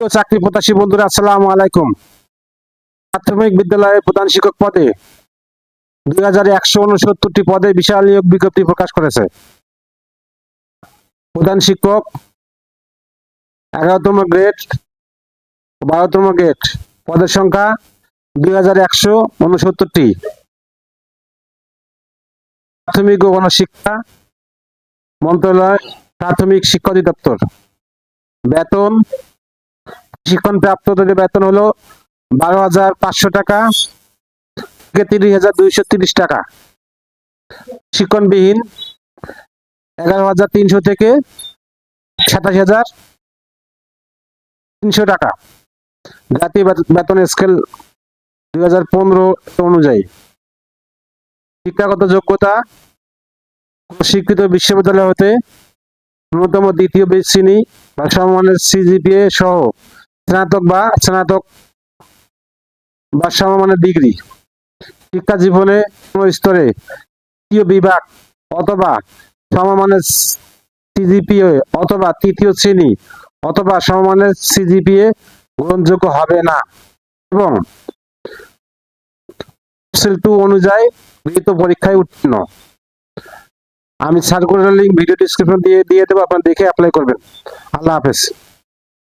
চাকরি প্রত্যাশী বন্ধুরা, আসসালামু আলাইকুম। প্রাথমিক বিদ্যালয়ের প্রধান শিক্ষক পদে দুই হাজার একশো উনসত্তরটি পদে বিশাল নিয়োগ বিজ্ঞপ্তি প্রকাশ করেছে। প্রধান শিক্ষক, এগারোতম গ্রেড, বারোতম গ্রেড পদের সংখ্যা দুই হাজার একশো উনসত্তরটি। প্রাথমিক ও গণশিক্ষা মন্ত্রণালয় প্রাথমিক শিক্ষা অধিদপ্তর। বেতন শিক্ষণ প্রাপ্তদের বেতন হলো বারো হাজার পাঁচশো টাকা থেকে তিরিশ হাজার দুইশো তিরিশ টাকা। শিক্ষণবিহীন এগারো হাজার তিনশো থেকে সাতাশ হাজার তিনশো টাকা। জাতীয় বেতন স্কেল দুই হাজার পনেরো অনুযায়ী। শিক্ষাগত যোগ্যতা স্বীকৃত বিশ্ববিদ্যালয় হতে ন্যূনতম দ্বিতীয় শ্রেণি বা সমমানের সিজিপিএ সহ স্নাতক বা স্নাতক বা সমমানের ডিগ্রি, শিক্ষা জীবনে কোনো স্তরে তৃতীয় বিভাগ অথবা সমমানের সিজিপিএ অথবা তৃতীয় শ্রেণি অথবা সমমানের সিজিপিএ গ্রহণযোগ্য হবে না এবং টু অনুযায়ী গৃহীত পরীক্ষায় উত্তীর্ণ। আমি সার্কুলার লিঙ্ক ভিডিও ডিসক্রিপশন দিয়ে দিয়ে দেবো, আপনার দেখে অ্যাপ্লাই করবেন। আল্লাহ হাফেজ।